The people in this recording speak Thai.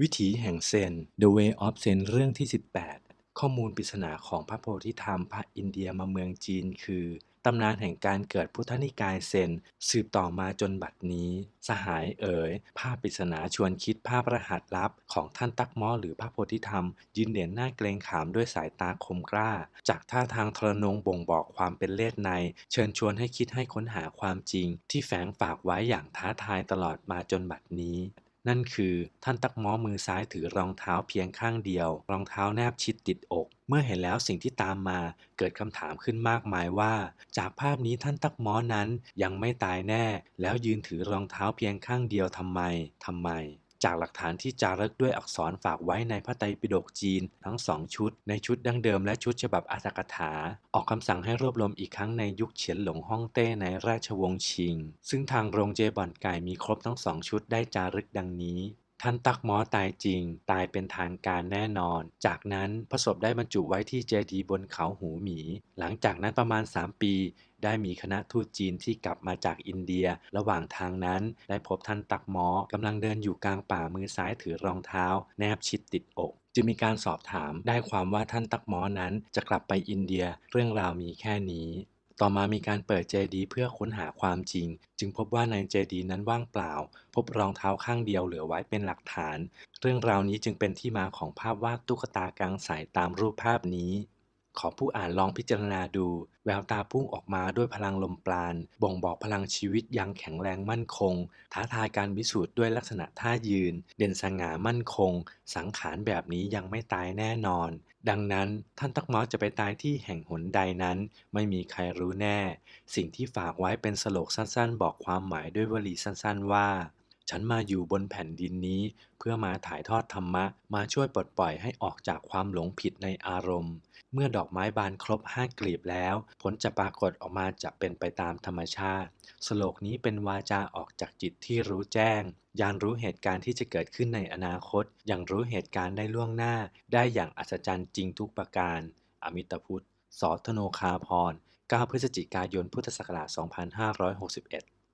วิถีแห่งเซน The Way of Zen เรื่องที่ 18 ข้อมูลปริศนาของพระโพธิธรรมพระอินเดียมาเมืองจีนคือตำนานแห่งการเกิดพุทธนิกายเซน สืบต่อมาจนบัดนี้ สหายเอ๋ย ภาพปริศนาชวนคิดภาพรหัสลับ ของท่านตักม้อหรือพระโพธิธรรม ยืนเด่นหน้าเกรงขามด้วยสายตาคมกล้า จากท่าทางทรนงบ่งบอกความเป็นเลสใน เชิญชวนให้คิดให้ค้นหาความจริง ที่แฝงฝากไว้อย่างท้าทายตลอดมาจนบัดนี้ นั่นคือท่านตักม้อมือซ้ายถือรองเท้าเพียงข้างเดียว รองเท้าแนบชิดติดอก เมื่อเห็นแล้วสิ่งที่ตามมาเกิดคำถามขึ้นมากมายว่า จากภาพนี้ท่านตักม้อนั้นยังไม่ตายแน่ แล้วยืนถือรองเท้าเพียงข้างเดียวทำไมทำไม จากหลักฐานที่จารึกด้วยอักษรฝากไว้ในพระไตรปิฎกจีนทั้งสองชุด ในชุดดั้งเดิมและชุดฉบับอัตถกถา ออกคำสั่งให้รวบรวมอีกครั้งในยุคเฉียนหลงฮ่องเต้ในราชวงศ์ชิง ซึ่งทางโรงเจบ่อนไก่มีครบทั้งสองชุดได้จารึกดังนี้ ท่านตักหมอตายจริง ตายเป็นทางการแน่นอน จากนั้นพระศพได้บรรจุไว้ที่เจดีย์บนเขาหูหมี หลังจากนั้นประมาณ 3 ปี ได้มีคณะทูตจีนที่กลับมาจากอินเดีย ระหว่างทางนั้น ได้พบท่านตักหมอกำลังเดินอยู่กลางป่ามือซ้ายถือรองเท้า แนบชิดติดอกจึงมีการสอบถามได้ความว่าท่านตักหมอนั้นจะกลับไปอินเดีย เรื่องราวมีแค่นี้ ต่อมามีการเปิดเจดีย์เพื่อค้นหาความจริง จึงพบว่าในเจดีย์นั้นว่างเปล่า พบรองเท้าข้างเดียวเหลือไว้เป็นหลักฐาน เรื่องราวนี้จึงเป็นที่มาของภาพวาดตุ๊กตากลางสายตามรูปภาพนี้ ขอผู้อ่านลองพิจารณาดู แววตาพุ่งออกมาด้วยพลังลมปราณ บ่งบอกพลังชีวิตยังแข็งแรงมั่นคง ท้าทายการพิสูจน์ด้วยลักษณะท่ายืน เด่นสง่ามั่นคง สังขารแบบนี้ยังไม่ตายแน่นอน ดังนั้นท่านตักม้อจะไปตายที่แห่งหนใดนั้น ไม่มีใครรู้แน่ สิ่งที่ฝากไว้เป็นสโลกสั้นๆ บอกความหมายด้วยวลีสั้นๆ ว่า ฉันมาอยู่บนแผ่นดินนี้ เพื่อมาถ่ายทอดธรรมะ มาช่วยปลดปล่อยให้ออกจากความหลงผิดในอารมณ์ เมื่อดอกไม้บานครบห้ากลีบแล้ว ผลจะปรากฏออกมาจะเป็นไปตามธรรมชาติ สโลกนี้เป็นวาจาออกจากจิตที่รู้แจ้งยานรู้เหตุการณ์ที่จะเกิดขึ้นในอนาคต อย่างรู้เหตุการณ์ได้ล่วงหน้า ได้อย่างอัศจรรย์จริงทุกประการ อมิตพุทธสอธโนคาพร 9 พฤศจิกายน พุทธศักราช 2561